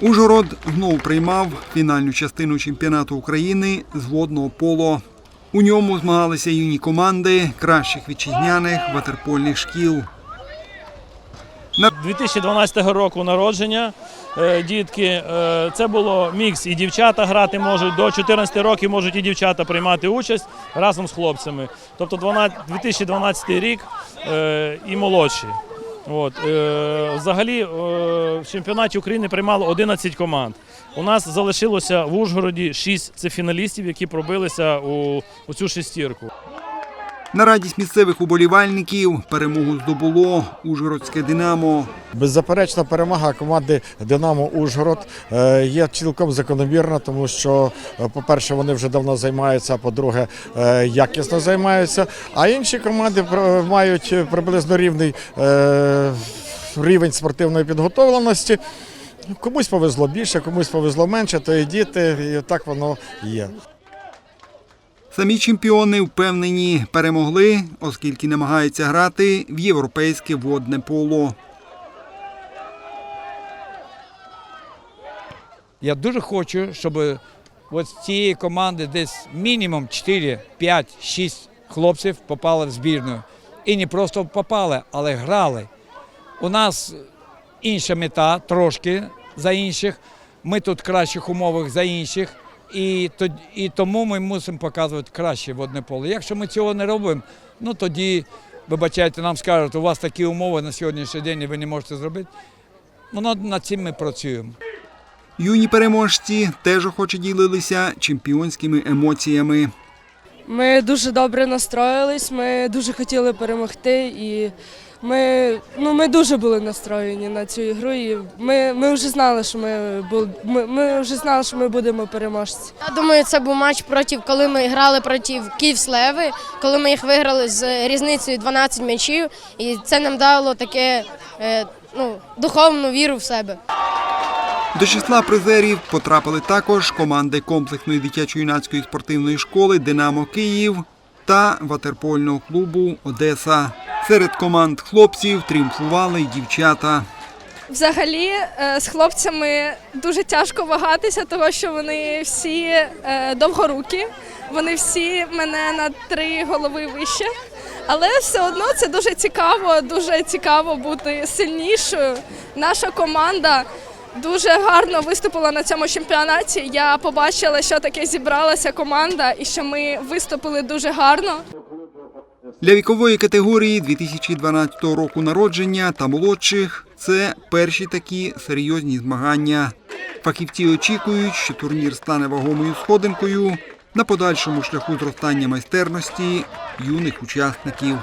Ужгород знову приймав фінальну частину чемпіонату України з водного поло. У ньому змагалися юні команди кращих вітчизняних ватерпольних шкіл. 2012 року народження. е, Дітки, е, це було мікс. І дівчата грати можуть до 14 років можуть і дівчата приймати участь разом з хлопцями. Тобто 12 2012 рік е, і молодші. От, е, взагалі е, в чемпіонаті України приймало 11 команд. У нас залишилося в Ужгороді 6 це фіналістів, які пробилися у, у цю шестірку. На радість місцевих уболівальників перемогу здобуло Ужгородське Динамо. Беззаперечна перемога команди Динамо Ужгород е, є цілком закономірна, тому що, е, по-перше, вони вже давно займаються, а по-друге, е, якісно займаються. А інші команди мають приблизно рівний рівень спортивної підготовленості. Комусь повезло більше, комусь повезло менше, то і діти, і так воно є. Самі чемпіони впевнені перемогли, оскільки намагаються грати в європейське водне поло. Я дуже хочу, щоб з цієї команди десь мінімум 4, 5, 6 хлопців попали в збірну. І не просто попали, але грали. У нас інша мета трошки за інших. Ми тут в кращих умовах за інших. І, і тому ми мусимо показувати краще водне поле. Якщо ми цього не робимо, ну тоді, вибачайте, нам скажуть, у вас такі умови на сьогоднішній день і ви не можете зробити. Ну, над цим ми працюємо. Юні переможці теж охоче ділилися чемпіонськими емоціями. Ми дуже добре настроїлись, ми дуже хотіли перемогти, і ми, ну, ми дуже були настроєні на цю ігру. І ми, ми вже знали, що ми, ми, ми вже знали, що ми будемо переможці. Я думаю, це був матч проти, коли ми грали проти Київслеви, коли ми їх виграли з різницею 12 м'ячів, і це нам дало таке е, ну, духовну віру в себе. До числа призерів потрапили також команди комплексної дитячо-юнацької спортивної школи Динамо Київ та ватерпольного клубу Одеса. Серед команд хлопців тріумфували й дівчата. Взагалі е, з хлопцями дуже тяжко вагатися, тому що вони всі е, довгорукі, вони всі мене на три голови вище. Але все одно це дуже цікаво, дуже цікаво бути сильнішою. Наша команда дуже гарно виступила на цьому чемпіонаті. Я побачила, що таке зібралася команда, і що ми виступили дуже гарно. Для вікової категорії 2012 року народження та молодших це перші такі серйозні змагання. Фахівці очікують, що турнір стане вагомою сходинкою на подальшому шляху зростання майстерності юних учасників.